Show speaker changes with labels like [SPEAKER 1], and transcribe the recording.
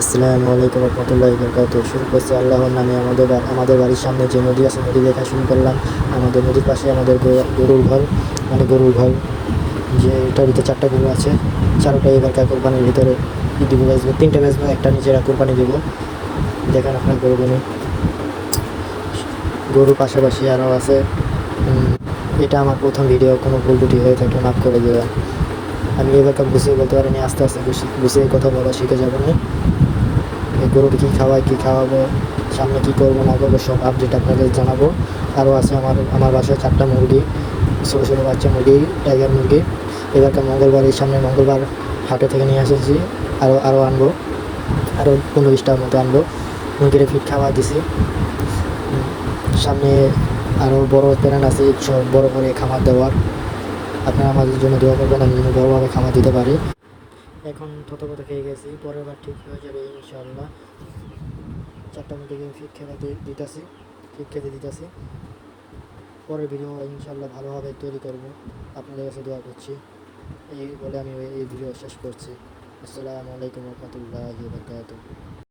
[SPEAKER 1] আসসালামু আলাইকুম রহমতুল্লাহ বরকাত শুরু করছি আল্লাহর নামে আমাদের আমাদের বাড়ির সামনে যে নদী আছে, নদী দেখা শুরু করলাম। আমাদের নদীর পাশে আমাদের গরুর ঘর মানে গরুর ঘর, যে এটার ভিতরে চারটা গরু আছে। চারোটা এবারকার কোরবানির ভিতরে ঈদ দিব, বেচবো। তিনটে বেচবো, একটা নিজেরা কোরবানি দেবো। দেখেন আপনার গরুগুলো। গরু পাশাপাশি আরও আছে। এটা আমার প্রথম ভিডিও, কোনো ভুল টুটি হয়ে থাকলে মাফ করে দেবেন। আমি এবারকার গুছিয়ে বলতে পারিনি, আস্তে আস্তে গুছিয়ে কথা বলা শিখে যাব না। এই গরুকে কী খাওয়াই কী খাওয়াবো, সামনে কী করব, না করব, সব আপডেট আপনাদের জানাব। আরও আছে আমার আমার বাসায় চারটা মুরগি, ছোটো ছোটো বাচ্চা মুরগি টাইগার মুরগি। এবারকার মঙ্গলবার, এই সামনে মঙ্গলবার হাটে থেকে নিয়ে এসেছি। আরও আরও আনব আরও পনেরো বিশটার মতো আনব। মুরগির ফিট খাওয়া দিছি। সামনে আরও বড় প্ল্যান আছে, সব বড় করে খামার দেওয়ার। আপনারা আমাদের জন্য দোয়া করবেন, আমি বড়োভাবে খামার দিতে পারি। এখন থতপত খেয়ে গেছি, পরের বার ঠিক হয়ে যাবে ইনশাআল্লাহ। চারটা গিয়ে ফিট খেতে দিতেছি ফিট খেতে দিতেছি। পরের ভিডিও ইনশাল্লাহ ভালোভাবে তৈরি করব। আপনাদের কাছে দোয়া করছি। এই বলে আমি এই ভিডিও শেষ করছি। আসসালামু আলাইকুম রহমতুল্লাহ বারকাতুহ।